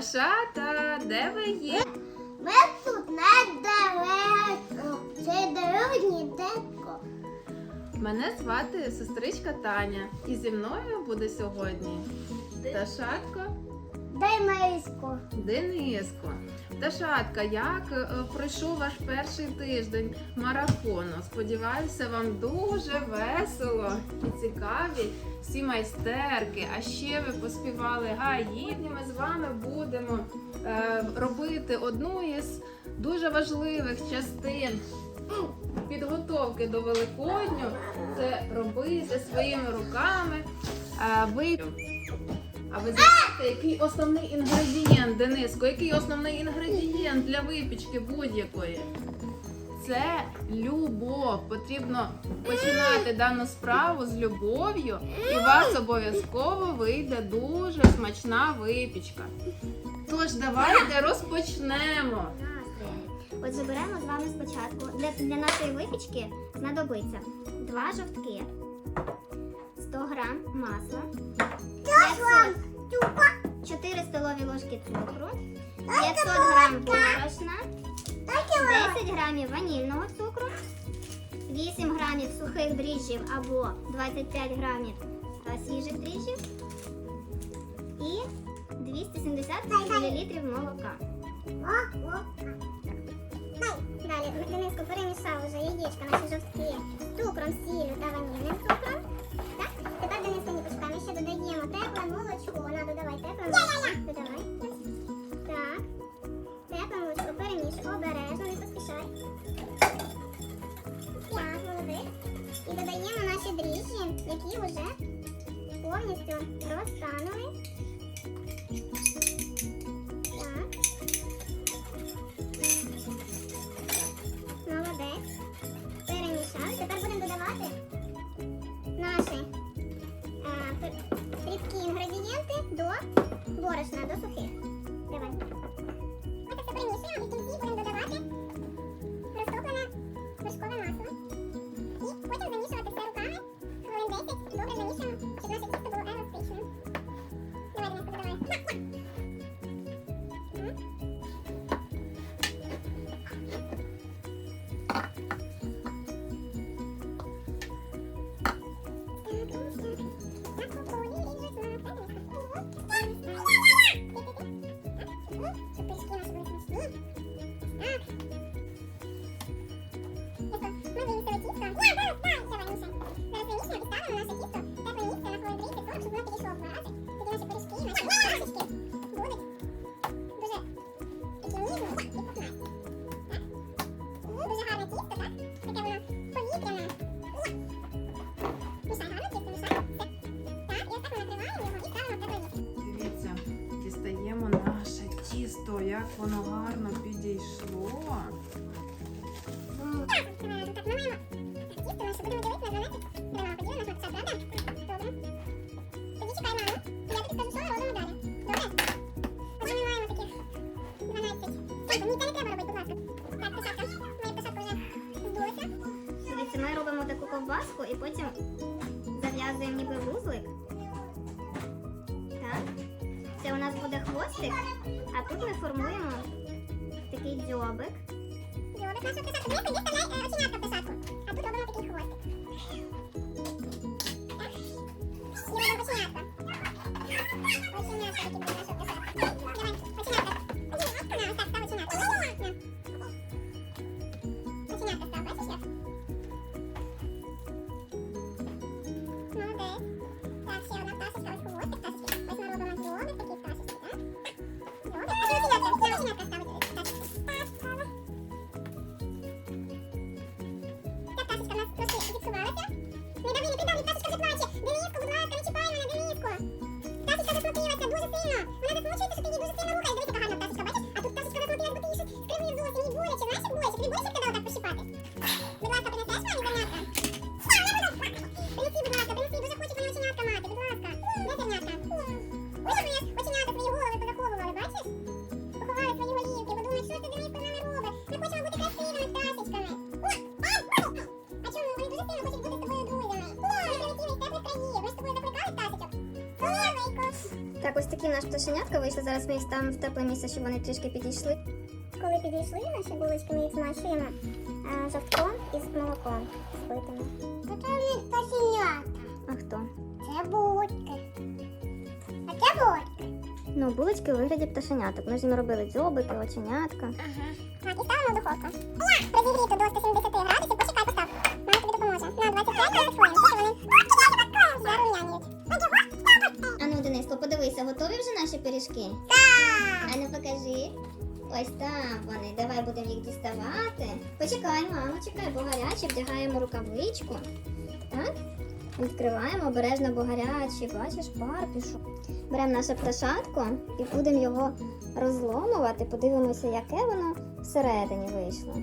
Шата, де ви є? Ми тут недалеко. Це дорожній детко. Мене звати сестричка Таня, і зі мною буде сьогодні Ташатко Дениско. Дениско. Ташатка, як е, пройшов ваш перший тиждень марафону? Сподіваюся, вам дуже весело і цікаві всі майстерки. А ще ви поспівали гаїдні. Ми з вами будемо е, робити одну із дуже важливих частин підготовки до Великодню. Це робити своїми руками. Е, ви... А ви знаєте, який основний інгредієнт, Дениско? Який основний інгредієнт для випічки будь-якої? Це любов. Потрібно починати дану справу з любов'ю, і у вас обов'язково вийде дуже смачна випічка. Тож давайте розпочнемо. Отже, беремо з вами спочатку. Для, для нашої випічки знадобиться два жовтки, 100 грам масла, 4 столові ложки цукру, 500 грам борошна, 10 грамів ванільного цукру, 8 грамів сухих дріжджів або 25 грамів свіжих дріжджів. І 270 мл молока. Далі Дениско перемішав вже яєчка наші жовтки з цукром, сіллю та ванільним цукром. І додаємо наші дріжджі, які вже повністю розтанули. Так. Молодець. Перемішали. Тепер будемо додавати наші е, рідкі інгредієнти до борошна, до сухих. Дивіться, дістаємо наше тісто, як воно гарно підійшло. Мені це не треба робити, будь ласка. Так, писатка. Моя писатка вже здулася. Дивіться, ми робимо таку ковбаску і потім зав'язуємо ніби вузлик. Так. Це у нас буде хвостик, а тут ми формуємо такий дзьобик. Дзьобик наша писатка. Дивись, тоді вставляй е, оченятка писатку. А тут робимо такий хвостик. Так, ось такі в нас пташенятка вийшли. Зараз ми їх ставимо в тепле місце, щоб вони трішки підійшли. Коли підійшли наші булочки, ми їх змащуємо а, жовтком із молоком збитими. Це не пташенята. А хто? Це булочки. А це булочки. Ну, булочки у вигляді пташеняток. Ми ж їм робили дзьобики, оченятка. Ага. І ставимо в духовку. Розігріти до 170 градусів. Пиріжки? Так. А ну покажи. Ось там вони. Давай будемо їх діставати. Почекай, мамо, чекай, бо гарячі, вдягаємо рукавичку. Так? Відкриваємо обережно, бо гарячі. Бачиш, пар пішов. Беремо наше пташатко і будемо його розломувати. Подивимося, яке воно всередині вийшло.